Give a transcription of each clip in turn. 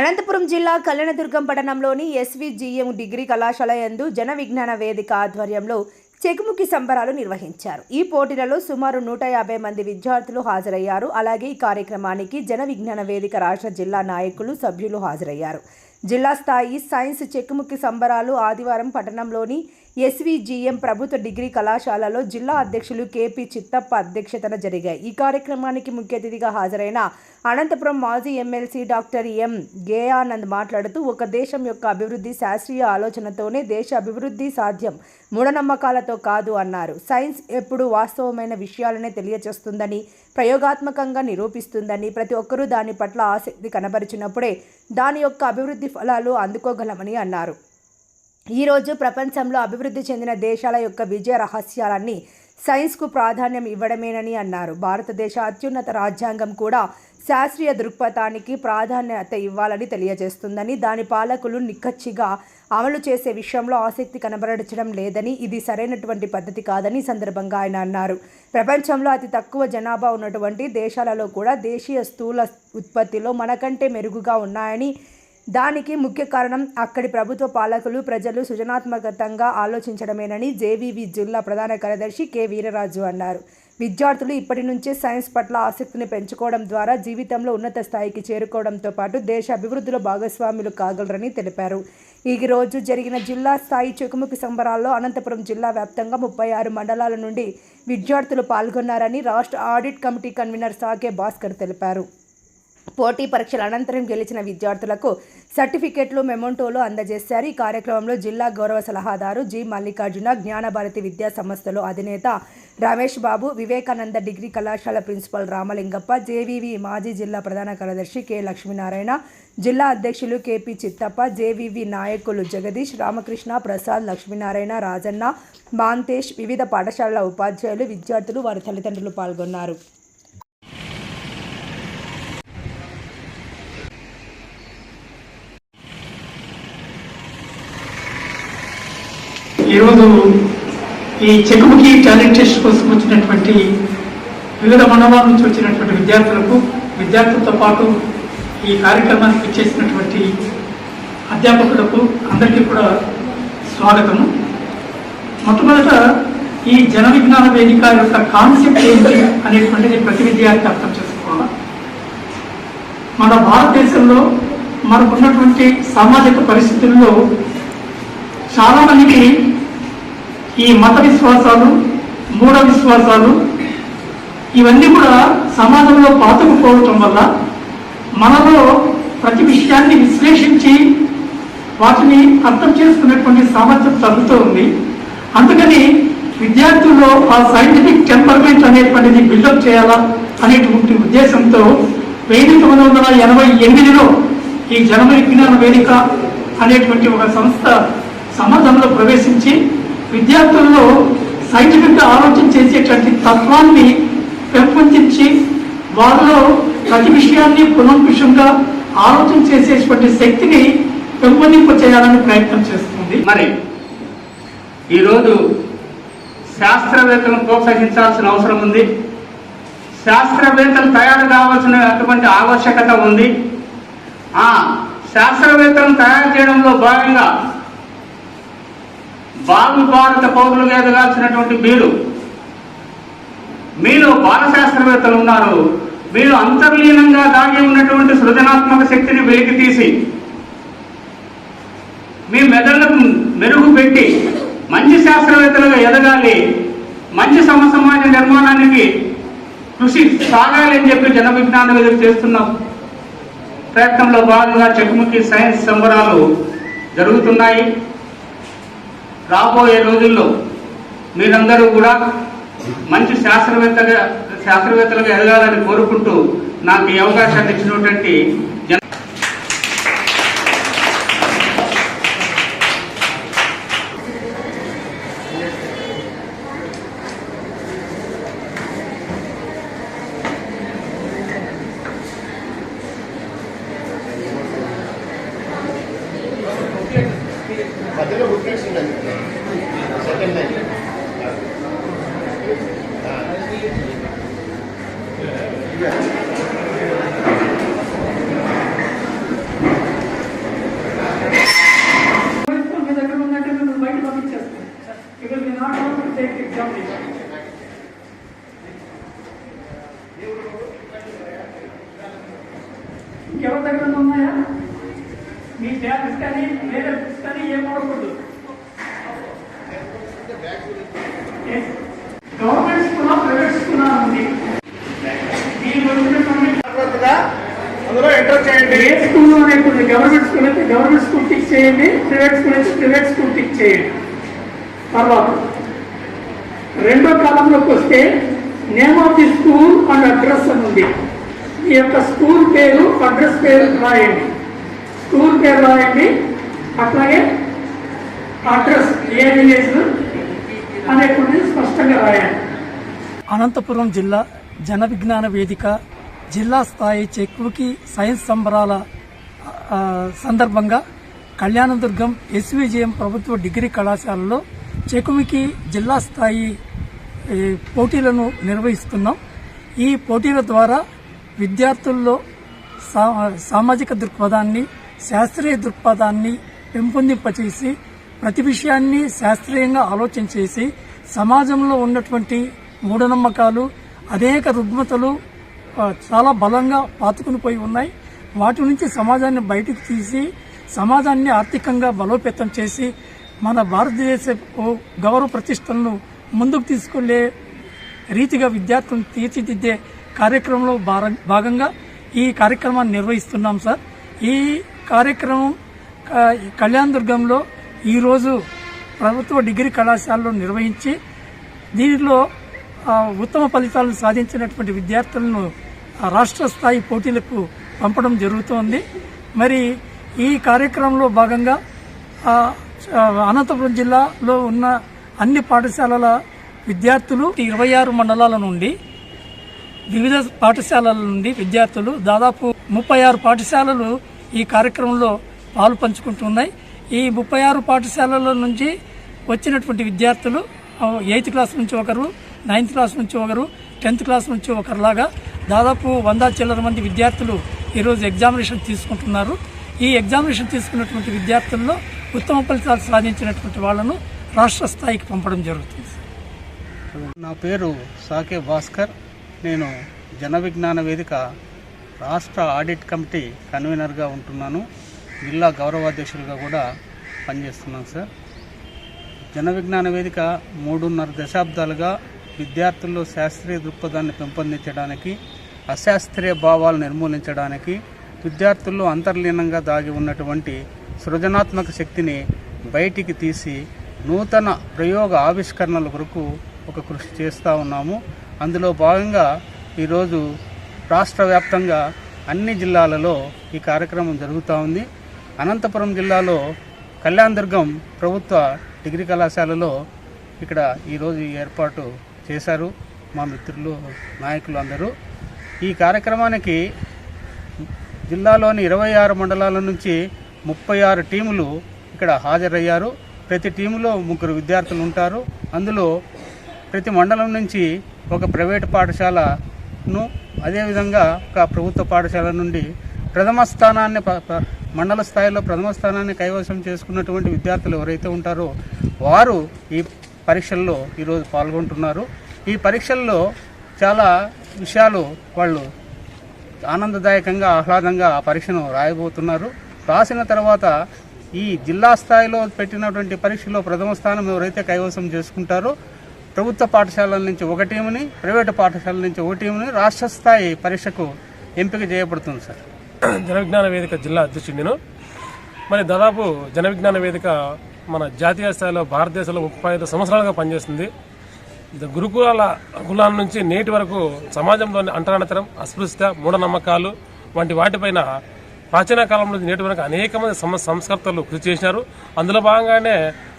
అనంతపురం జిల్లా కళ్యాణదుర్గం పట్టణంలోని SVGM degree కళాశాల యందు జన విజ్ఞాన వేదిక ఆధ్వర్యంలో చెకుముకి సంబరాలు నిర్వహించారు. ఈ పోటీలలో సుమారు నూట యాభై మంది విద్యార్థులు హాజరయ్యారు. అలాగే ఈ కార్యక్రమానికి జన విజ్ఞాన వేదిక రాష్ట్ర జిల్లా నాయకులు సభ్యులు హాజరయ్యారు. జిల్లా స్థాయి సైన్స్ చెక్కుముక్కి సంబరాలు ఆదివారం పట్టణంలోని ఎస్విజిఎం ప్రభుత్వ డిగ్రీ కళాశాలలో జిల్లా అధ్యక్షులు కేపీ చిత్తప్ప అధ్యక్షతన జరిగాయి. ఈ కార్యక్రమానికి ముఖ్య అతిథిగా హాజరైన అనంతపురం మాజీ ఎమ్మెల్సీ డాక్టర్ ఎం. గేయానంద్ మాట్లాడుతూ ఒక దేశం యొక్క అభివృద్ధి శాస్త్రీయ ఆలోచనతోనే దేశ అభివృద్ధి సాధ్యం మూఢనమ్మకాలతో కాదు అన్నారు. సైన్స్ ఎప్పుడు వాస్తవమైన విషయాలనే తెలియచేస్తుందని ప్రయోగాత్మకంగా నిరూపిస్తుందని ప్రతి ఒక్కరూ దాని పట్ల ఆసక్తి కనబరిచినప్పుడే దాని యొక్క అభివృద్ధి ఫలాలు అందుకోగలమని అన్నారు. ఈరోజు ప్రపంచంలో అభివృద్ధి చెందిన దేశాల యొక్క విజయ రహస్యాలన్నీ సైన్స్కు ప్రాధాన్యం ఇవ్వడమేనని అన్నారు. భారతదేశ అత్యున్నత రాజ్యాంగం కూడా శాస్త్రీయ దృక్పథానికి ప్రాధాన్యత ఇవ్వాలని తెలియజేస్తుందని దాని పాలకులు నిక్కచ్చిగా అమలు చేసే విషయంలో ఆసక్తి కనబరచడం లేదని ఇది సరైనటువంటి పద్ధతి కాదని సందర్భంగా ఆయన అన్నారు. ప్రపంచంలో అతి తక్కువ జనాభా ఉన్నటువంటి దేశాలలో కూడా దేశీయ స్థూల ఉత్పత్తిలో మనకంటే మెరుగుగా ఉన్నాయని దానికి ముఖ్య కారణం అక్కడి ప్రభుత్వ పాలకులు ప్రజలు సృజనాత్మకంగా ఆలోచించడమేనని జేవీవి జిల్లా ప్రధాన కార్యదర్శి కె వీరరాజు అన్నారు. విద్యార్థులు ఇప్పటి నుంచే సైన్స్ పట్ల ఆసక్తిని పెంచుకోవడం ద్వారా జీవితంలో ఉన్నత స్థాయికి చేరుకోవడంతో పాటు దేశ అభివృద్ధిలో భాగస్వాములు కాగలరని తెలిపారు. ఈ రోజు జరిగిన జిల్లా స్థాయి చెకుముకి సంబరాల్లో అనంతపురం జిల్లా వ్యాప్తంగా ముప్పై ఆరు మండలాల నుండి విద్యార్థులు పాల్గొన్నారని రాష్ట్ర audit committee convener Sake Bhaskar తెలిపారు. పోటీ పరీక్షల అనంతరం గెలిచిన విద్యార్థులకు సర్టిఫికెట్లు మెమోంటోలు అందజేశారు. ఈ కార్యక్రమంలో జిల్లా గౌరవ సలహాదారు జి మల్లికార్జున జ్ఞానభారతి విద్యా సంస్థలు అధినేత రమేష్ బాబు వివేకానంద డిగ్రీ కళాశాల ప్రిన్సిపల్ రామలింగప్ప జేవీవి మాజీ జిల్లా ప్రధాన కార్యదర్శి కె లక్ష్మీనారాయణ జిల్లా అధ్యక్షులు కెపి చిత్తప్ప జేవీవి నాయకులు జగదీష్ రామకృష్ణ ప్రసాద్ లక్ష్మీనారాయణ రాజన్న మాంతేష్ వివిధ పాఠశాలల ఉపాధ్యాయులు విద్యార్థులు వారి తల్లిదండ్రులు పాల్గొన్నారు. ఈరోజు ఈ చెకుముకి టాలెంట్ టెస్ట్ కోసం వచ్చినటువంటి వివిధ మండలాల నుంచి వచ్చినటువంటి విద్యార్థులకు విద్యార్థులతో పాటు ఈ కార్యక్రమానికి ఇచ్చేసినటువంటి అధ్యాపకులకు అందరికీ కూడా స్వాగతము. మొట్టమొదట ఈ జన విజ్ఞాన వేదిక యొక్క కాన్సెప్ట్ ఏంటి అనేటువంటిది ప్రతి విద్యార్థి అర్థం చేసుకోవాలి? మన భారతదేశంలో మనకున్నటువంటి సామాజిక పరిస్థితుల్లో చాలా మందికి ఈ మత విశ్వాసాలు మూఢ విశ్వాసాలు ఇవన్నీ కూడా సమాజంలో పాతుకుపోవటం వల్ల మనలో ప్రతి విషయాన్ని విశ్లేషించి వాటిని అర్థం చేసుకునేటువంటి సామర్థ్యం తగ్గుతూ ఉంది. అందుకని విద్యార్థుల్లో ఆ సైంటిఫిక్ టెంపర్మెంట్ అనేటువంటిది బిల్డప్ చేయాలా అనేటువంటి ఉద్దేశంతో వెయ్యి తొమ్మిది వందల ఎనభై ఎనిమిదిలో ఈ జన విజ్ఞాన వేదిక అనేటువంటి ఒక సంస్థ సమాజంలో ప్రవేశించి విద్యార్థుల్లో సైంటిఫిక్గా ఆలోచన చేసేటువంటి తత్వాన్ని పెంపొందించి వారిలో ప్రతి విషయాన్ని పునఃపుషంగా ఆలోచన చేసేటువంటి శక్తిని పెంపొందింప చేయాలని ప్రయత్నం చేస్తుంది. మరి ఈరోజు శాస్త్రవేత్తలను ప్రోత్సహించాల్సిన అవసరం ఉంది. శాస్త్రవేత్తలు తయారు కావాల్సిన అటువంటి ఆవశ్యకత ఉంది. ఆ శాస్త్రవేత్తలను తయారు చేయడంలో భాగంగా భావి భారత పౌరులుగా ఎదగాల్సినటువంటి మీరు. మీలో బాల శాస్త్రవేత్తలు ఉన్నారు. మీరు అంతర్లీనంగా దాగి ఉన్నటువంటి సృజనాత్మక శక్తిని వెలికి తీసి మీ మెదళ్ళకు మెరుగు పెట్టి మంచి శాస్త్రవేత్తలుగా ఎదగాలి. మంచి సమ సమాజ నిర్మాణానికి కృషి సాగాలి అని చెప్పి జన విజ్ఞానం ఎదురు చేస్తున్న. ప్రయత్నంలో భాగంగా చెక్కుముఖి సైన్స్ సంబరాలు జరుగుతున్నాయి. రాబోయే రోజుల్లో మీరందరూ కూడా మంచి శాస్త్రవేత్తగా శాస్త్రవేత్తలుగా ఎదగాలని కోరుకుంటూ నాకు ఈ అవకాశాన్ని ఇచ్చినటువంటి జన ఇంకెవరి దగ్గర ఉన్నాయా? మీ ట్యాబ్స్ కానీ వేరే బుక్స్ కానీ ఏం పడకూడదు గవర్నమెంట్ స్కూల్ ప్రైవేట్ స్కూల్ ఉంది అందులో ఎంటర్ చేయండి. ఏ స్కూల్ అనేటువంటి గవర్నమెంట్ స్కూల్ అయితే గవర్నమెంట్ స్కూల్ టిక్ చేయండి ప్రైవేట్ స్కూల్ అయితే ప్రైవేట్ స్కూల్ టిక్ చేయండి. తర్వాత రెండో కాలంలోకి వస్తే name of the school and address అని ఉంది. మీ యొక్క స్కూల్ పేరు అడ్రస్ పేరు రాయండి. స్కూల్ పేరు రాయండి. అట్లాగే అడ్రస్ ఏ విలేజ్ అనేటువంటిది స్పష్టంగా రాయండి. అనంతపురం జిల్లా జన విజ్ఞాన వేదిక జిల్లా స్థాయి చెక్కుకి సైన్స్ సంబరాల సందర్భంగా కళ్యాణదుర్గం ఎస్విజేఎం ప్రభుత్వ డిగ్రీ కళాశాలలో చెకుమికి జిల్లా స్థాయి పోటీలను నిర్వహిస్తున్నాం. ఈ పోటీల ద్వారా విద్యార్థుల్లో సా- సామాజిక దృక్పథాన్ని శాస్త్రీయ దృక్పథాన్ని పెంపొందింపచేసి ప్రతి విషయాన్ని శాస్త్రీయంగా ఆలోచన చేసి సమాజంలో ఉన్నటువంటి మూఢనమ్మకాలు అనేక రుగ్మతలు చాలా బలంగా పాతుకుని పోయి ఉన్నాయి. వాటి నుంచి సమాజాన్ని బయటకు తీసి సమాజాన్ని ఆర్థికంగా బలోపేతం చేసి మన భారతదేశ గౌరవ ప్రతిష్టలను ముందుకు తీసుకెళ్ళే రీతిగా విద్యార్థులను తీర్చిదిద్దే కార్యక్రమంలో భాగంగా ఈ కార్యక్రమాన్ని నిర్వహిస్తున్నాం సార్. ఈ కార్యక్రమం క- కళ్యాణ్ దుర్గంలో ఈరోజు ప్రభుత్వ డిగ్రీ కళాశాలలో నిర్వహించి దీనిలో ఉత్తమ ఫలితాలను సాధించినటువంటి విద్యార్థులను రాష్ట్ర స్థాయి పోటీలకు పంపడం జరుగుతోంది. మరి ఈ కార్యక్రమంలో భాగంగా అనంతపురం జిల్లాలో ఉన్న అన్ని పాఠశాలల విద్యార్థులు ఇరవై ఆరు మండలాల నుండి వివిధ పాఠశాలల నుండి విద్యార్థులు దాదాపు ముప్పై ఆరు పాఠశాలలు ఈ కార్యక్రమంలో పాలు పంచుకుంటున్నాయి. ఈ ముప్పై ఆరు పాఠశాలల నుంచి వచ్చినటువంటి విద్యార్థులు ఎయిత్ క్లాస్ నుంచి ఒకరు నైన్త్ క్లాస్ నుంచి ఒకరు టెన్త్ క్లాస్ నుంచి ఒకరిలాగా దాదాపు వంద చిల్లర మంది విద్యార్థులు ఈరోజు ఎగ్జామినేషన్ తీసుకుంటున్నారు. ఈ ఎగ్జామినేషన్ తీసుకున్నటువంటి విద్యార్థుల్లో ఉత్తమ ఫలితాలు సాధించినటువంటి వాళ్ళను రాష్ట్ర స్థాయికి పంపడం జరుగుతుంది. నా పేరు సాకే భాస్కర్. నేను జన విజ్ఞాన వేదిక రాష్ట్ర ఆడిట్ కమిటీ కన్వీనర్గా ఉంటున్నాను. జిల్లా గౌరవాధ్యక్షులుగా కూడా పనిచేస్తున్నాను సార్. జన విజ్ఞాన వేదిక మూడున్నర దశాబ్దాలుగా విద్యార్థుల్లో శాస్త్రీయ దృక్పథాన్ని పెంపొందించడానికి అశాస్త్రీయ భావాలు నిర్మూలించడానికి విద్యార్థుల్లో అంతర్లీనంగా దాగి ఉన్నటువంటి సృజనాత్మక శక్తిని బయటికి తీసి నూతన ప్రయోగ ఆవిష్కరణల కొరకు ఒక కృషి చేస్తూ ఉన్నాము. అందులో భాగంగా ఈరోజు రాష్ట్ర వ్యాప్తంగా అన్ని జిల్లాలలో ఈ కార్యక్రమం జరుగుతూ ఉంది. అనంతపురం జిల్లాలో కళ్యాణదుర్గం ప్రభుత్వ డిగ్రీ కళాశాలలో ఇక్కడ ఈరోజు ఏర్పాటు చేశారు మా మిత్రులు నాయకులు అందరూ. ఈ కార్యక్రమానికి జిల్లాలోని ఇరవై ఆరు మండలాల నుంచి ముప్పై ఆరు టీములు ఇక్కడ హాజరయ్యారు. ప్రతి టీములో ముగ్గురు విద్యార్థులు ఉంటారు. అందులో ప్రతి మండలం నుంచి ఒక ప్రైవేట్ పాఠశాలను అదేవిధంగా ఒక ప్రభుత్వ పాఠశాల నుండి ప్రథమ స్థానాన్ని ప- మండల స్థాయిలో ప్రథమ స్థానాన్ని కైవసం చేసుకున్నటువంటి విద్యార్థులు ఎవరైతే ఉంటారో వారు ఈ పరీక్షల్లో ఈరోజు పాల్గొంటున్నారు. ఈ పరీక్షల్లో చాలా విషయాలు వాళ్ళు ఆనందదాయకంగా ఆహ్లాదంగా ఆ పరీక్షను రాయబోతున్నారు. రాసిన తర్వాత ఈ జిల్లా స్థాయిలో పెట్టినటువంటి పరీక్షలో ప్రథమ స్థానం ఎవరైతే కైవసం చేసుకుంటారో ప్రభుత్వ పాఠశాలల నుంచి ఒక టీముని ప్రైవేటు పాఠశాలల నుంచి ఒక టీముని రాష్ట్ర స్థాయి పరీక్షకు ఎంపిక చేయబడుతుంది సార్. జన విజ్ఞాన వేదిక జిల్లా అధ్యక్షుడు నేను. మరి దాదాపు జన విజ్ఞాన వేదిక మన జాతీయ స్థాయిలో భారతదేశంలో ముప్పై ఐదు సంవత్సరాలుగా పనిచేస్తుంది. గురుకులాల కులాల నుంచి నేటి వరకు సమాజంలోని అంటరానతరం అస్పృశ్యత మూఢనమ్మకాలు వంటి వాటిపైన ప్రాచీన కాలం నుంచి నేటి వరకు అనేక మంది సమ సంస్కర్తలు కృషి చేసినారు. అందులో భాగంగానే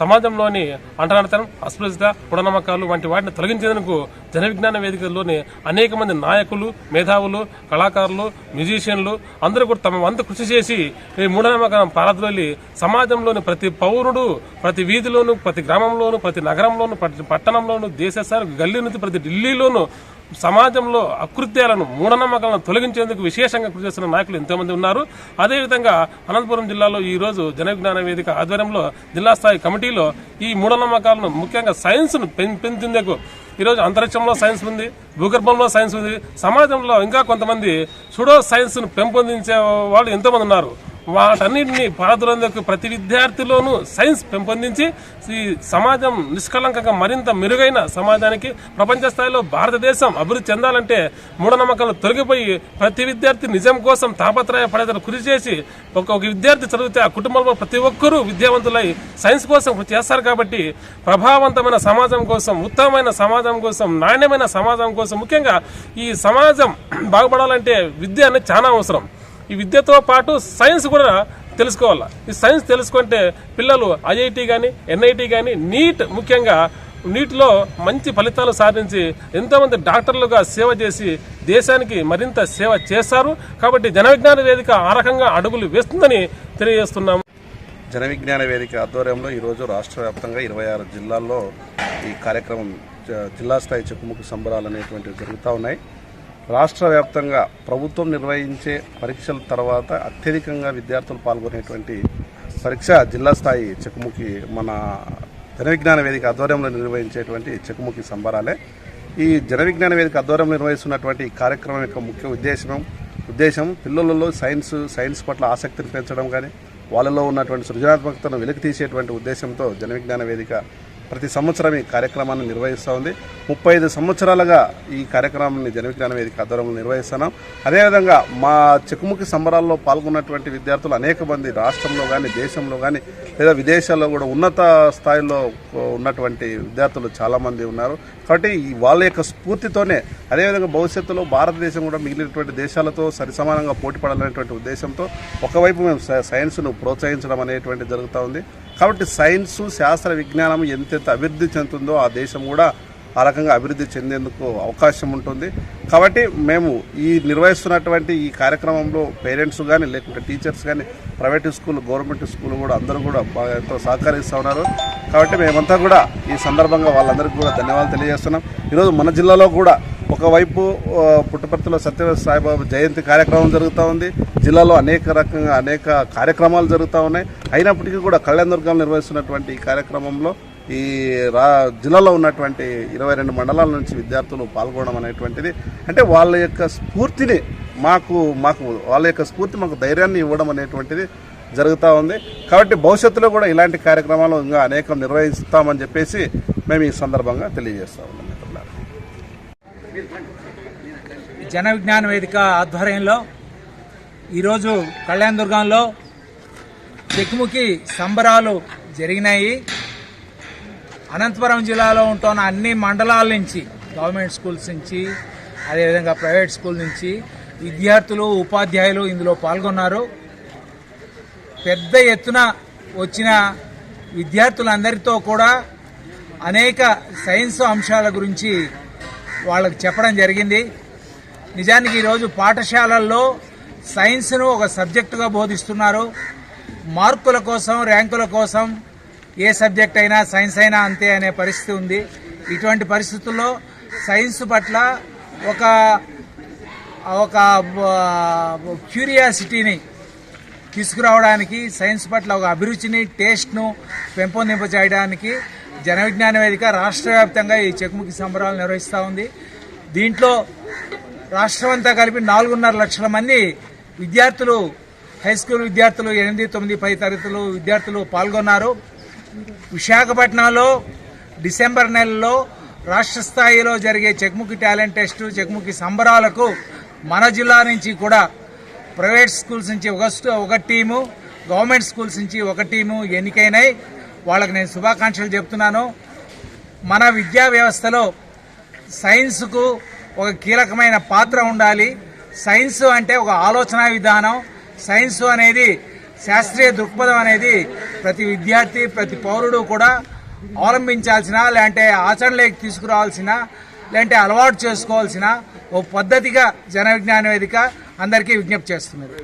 సమాజంలోని అంటరానితనం అస్పృశ్యత మూఢనమ్మకాలు వంటి వాటిని తొలగించేందుకు జన విజ్ఞాన వేదికల్లోని అనేక మంది నాయకులు మేధావులు కళాకారులు మ్యూజిషియన్లు అందరూ కూడా తమ వంతు కృషి చేసి ఈ మూఢనమ్మకం పారద్రోలి సమాజంలోని ప్రతి పౌరుడు ప్రతి వీధిలోను ప్రతి గ్రామంలోను ప్రతి నగరంలోను ప్రతి పట్టణంలోను దేశ గల్లీ నుంచి ప్రతి ఢిల్లీలోను సమాజంలో అకృత్యాలను మూఢనమ్మకాలను తొలగించేందుకు విశేషంగా కృషి చేస్తున్న నాయకులు ఎంతోమంది ఉన్నారు. అదేవిధంగా అనంతపురం జిల్లాలో ఈరోజు జనవిజ్ఞాన వేదిక ఆధ్వర్యంలో జిల్లా స్థాయి కమిటీలో ఈ మూఢనమ్మకాలను ముఖ్యంగా సైన్స్ను పెం- పెంచేందుకు ఈరోజు అంతరిక్షంలో సైన్స్ ఉంది భూగర్భంలో సైన్స్ ఉంది సమాజంలో ఇంకా కొంతమంది సుడో సైన్స్ను పెంపొందించే వాళ్ళు ఎంతోమంది ఉన్నారు. వాటన్నిటిని పారదులందుకు ప్రతి విద్యార్థిలోనూ సైన్స్ పెంపొందించి ఈ సమాజం నిష్కలంకంగా మరింత మెరుగైన సమాజానికి ప్రపంచ స్థాయిలో భారతదేశం అభివృద్ధి చెందాలంటే మూఢనమ్మకాలు తొలగిపోయి ప్రతి విద్యార్థి నిజం కోసం తాపత్రయ పడేదలు కృషి చేసి ఒక్కొక్క విద్యార్థి చదివితే ఆ కుటుంబంలో ప్రతి ఒక్కరూ విద్యావంతులై సైన్స్ కోసం కృషి చేస్తారు కాబట్టి ప్రభావవంతమైన సమాజం కోసం ఉత్తమమైన సమాజం కోసం నాణ్యమైన సమాజం కోసం ముఖ్యంగా ఈ సమాజం బాగుపడాలంటే విద్య అనేది చాలా అవసరం. ఈ విద్యతో పాటు సైన్స్ కూడా తెలుసుకోవాలి. ఈ సైన్స్ తెలుసుకుంటే పిల్లలు ఐఐటి కానీ ఎన్ఐటి కానీ నీట్ ముఖ్యంగా నీటిలో మంచి ఫలితాలు సాధించి ఎంతోమంది డాక్టర్లుగా సేవ చేసి దేశానికి మరింత సేవ చేస్తారు కాబట్టి జన విజ్ఞాన వేదిక ఆ రకంగా అడుగులు వేస్తుందని తెలియజేస్తున్నాము. జనవిజ్ఞాన వేదిక ఆధ్వర్యంలో ఈరోజు రాష్ట్ర వ్యాప్తంగా ఇరవై ఆరు జిల్లాల్లో ఈ కార్యక్రమం జిల్లా స్థాయి చెక్కుముక్కు సంబరాలు అనేటువంటివి జరుగుతూ ఉన్నాయి. రాష్ట్ర వ్యాప్తంగా ప్రభుత్వం నిర్వహించే పరీక్షల తర్వాత అత్యధికంగా విద్యార్థులు పాల్గొనేటువంటి పరీక్ష జిల్లా స్థాయి చెక్కుముఖి మన జన విజ్ఞాన వేదిక ఆధ్వర్యంలో నిర్వహించేటువంటి చెక్కుముఖి సంబరాలే. ఈ జన విజ్ఞాన వేదిక ఆధ్వర్యంలో నిర్వహిస్తున్నటువంటి కార్యక్రమం యొక్క ముఖ్య ఉద్దేశం ఉద్దేశం పిల్లలలో సైన్స్ సైన్స్ పట్ల ఆసక్తిని పెంచడం కానీ వాళ్ళలో ఉన్నటువంటి సృజనాత్మకతను వెలికి తీసేటువంటి ఉద్దేశంతో జన విజ్ఞాన వేదిక ప్రతి సంవత్సరం ఈ కార్యక్రమాన్ని నిర్వహిస్తూ ఉంది. ముప్పై ఐదు సంవత్సరాలుగా ఈ కార్యక్రమాన్ని జనవిజ్ఞాన వేదిక ఆధ్వర్యంలో నిర్వహిస్తున్నాం. అదేవిధంగా మా చెక్కుముఖి సంబరాల్లో పాల్గొన్నటువంటి విద్యార్థులు అనేక మంది రాష్ట్రంలో కానీ దేశంలో కానీ లేదా విదేశాల్లో కూడా ఉన్నత స్థాయిలో ఉన్నటువంటి విద్యార్థులు చాలామంది ఉన్నారు. కాబట్టి ఈ వాళ్ళ యొక్క స్ఫూర్తితోనే అదేవిధంగా భవిష్యత్తులో భారతదేశం కూడా మిగిలినటువంటి దేశాలతో సరిసమానంగా పోటీ పడాలనేటువంటి ఉద్దేశంతో ఒకవైపు మేము సైన్స్ను ప్రోత్సహించడం అనేటువంటి జరుగుతూ ఉంది. కాబట్టి సైన్సు శాస్త్ర విజ్ఞానం ఎంతెంత అభివృద్ధి చెందుతుందో ఆ దేశం కూడా ఆ రకంగా అభివృద్ధి చెందేందుకు అవకాశం ఉంటుంది. కాబట్టి మేము ఈ నిర్వహిస్తున్నటువంటి ఈ కార్యక్రమంలో పేరెంట్స్ కానీ లేకుంటే టీచర్స్ కానీ ప్రైవేట్ స్కూల్ గవర్నమెంట్ స్కూల్ కూడా అందరూ కూడా బాగా ఎంతో సహకరిస్తూ ఉన్నారు. కాబట్టి మేమంతా కూడా ఈ సందర్భంగా వాళ్ళందరికీ కూడా ధన్యవాదాలు తెలియజేస్తున్నాం. ఈరోజు మన జిల్లాలో కూడా ఒకవైపు పుట్టపర్తిలో సత్య సాయిబాబా జయంతి కార్యక్రమం జరుగుతూ ఉంది. జిల్లాలో అనేక రకంగా అనేక కార్యక్రమాలు జరుగుతూ ఉన్నాయి. అయినప్పటికీ కూడా కళ్యాణ దుర్గం నిర్వహిస్తున్నటువంటి ఈ కార్యక్రమంలో ఈ రా జిల్లాలో ఉన్నటువంటి ఇరవై రెండు మండలాల నుంచి విద్యార్థులు పాల్గొనడం అనేటువంటిది. అంటే వాళ్ళ యొక్క స్ఫూర్తిని మాకు మాకు వాళ్ళ యొక్క స్ఫూర్తి మాకు ధైర్యాన్ని ఇవ్వడం అనేటువంటిది జరుగుతూ ఉంది. కాబట్టి భవిష్యత్తులో కూడా ఇలాంటి కార్యక్రమాలు ఇంకా అనేకం నిర్వహిస్తామని చెప్పేసి మేము ఈ సందర్భంగా తెలియజేస్తా ఉన్నాం. జన విజ్ఞాన వేదిక ఆధ్వర్యంలో ఈరోజు కళ్యాణదుర్గంలో చెక్కుముఖి సంబరాలు జరిగినాయి. అనంతపురం జిల్లాలో ఉంటున్న అన్ని మండలాల నుంచి గవర్నమెంట్ స్కూల్స్ నుంచి అదేవిధంగా ప్రైవేట్ స్కూల్ నుంచి విద్యార్థులు ఉపాధ్యాయులు ఇందులో పాల్గొన్నారు. పెద్ద ఎత్తున వచ్చిన విద్యార్థులందరితో కూడా అనేక సైన్స్ అంశాల గురించి వాళ్ళకి చెప్పడం జరిగింది. నిజానికి ఈరోజు పాఠశాలల్లో సైన్స్ను ఒక సబ్జెక్టుగా బోధిస్తున్నారు. మార్కుల కోసం ర్యాంకుల కోసం ఏ సబ్జెక్ట్ అయినా సైన్స్ అయినా అంతే అనే పరిస్థితి ఉంది. ఇటువంటి పరిస్థితుల్లో సైన్స్ పట్ల ఒక ఒక క్యూరియాసిటీని తీసుకురావడానికి సైన్స్ పట్ల ఒక అభిరుచిని టేస్ట్ను పెంపొందింప జనవిజ్ఞాన జన విజ్ఞాన వేదిక రాష్ట్ర వ్యాప్తంగా ఈ చెక్ముఖి సంబరాలు నిర్వహిస్తూ ఉంది. దీంట్లో రాష్ట్రం అంతా కలిపి నాలుగున్నర లక్షల మంది విద్యార్థులు హై స్కూల్ విద్యార్థులు ఎనిమిది తొమ్మిది పది తరగతులు విద్యార్థులు పాల్గొన్నారు. విశాఖపట్నంలో డిసెంబర్ నెలలో రాష్ట్ర స్థాయిలో జరిగే చెక్ముఖి టాలెంట్ టెస్ట్ చెక్ముఖి సంబరాలకు మన జిల్లా నుంచి కూడా ప్రైవేట్ స్కూల్స్ నుంచి ఒక ఒక టీము గవర్నమెంట్ స్కూల్స్ నుంచి ఒక టీము ఎన్నికైనాయి. వాళ్ళకి నేను శుభాకాంక్షలు చెప్తున్నాను. మన విద్యా వ్యవస్థలో సైన్స్కు ఒక కీలకమైన పాత్ర ఉండాలి. సైన్స్ అంటే ఒక ఆలోచన విధానం. సైన్స్ అనేది శాస్త్రీయ దృక్పథం అనేది ప్రతి విద్యార్థి ప్రతి పౌరుడు కూడా అవలంబించాల్సిన లేదంటే ఆచరణలోకి తీసుకురావాల్సిన లేదంటే అలవాటు చేసుకోవాల్సిన ఓ పద్ధతిగా జన విజ్ఞాన వేదిక అందరికీ విజ్ఞప్తి చేస్తున్నది.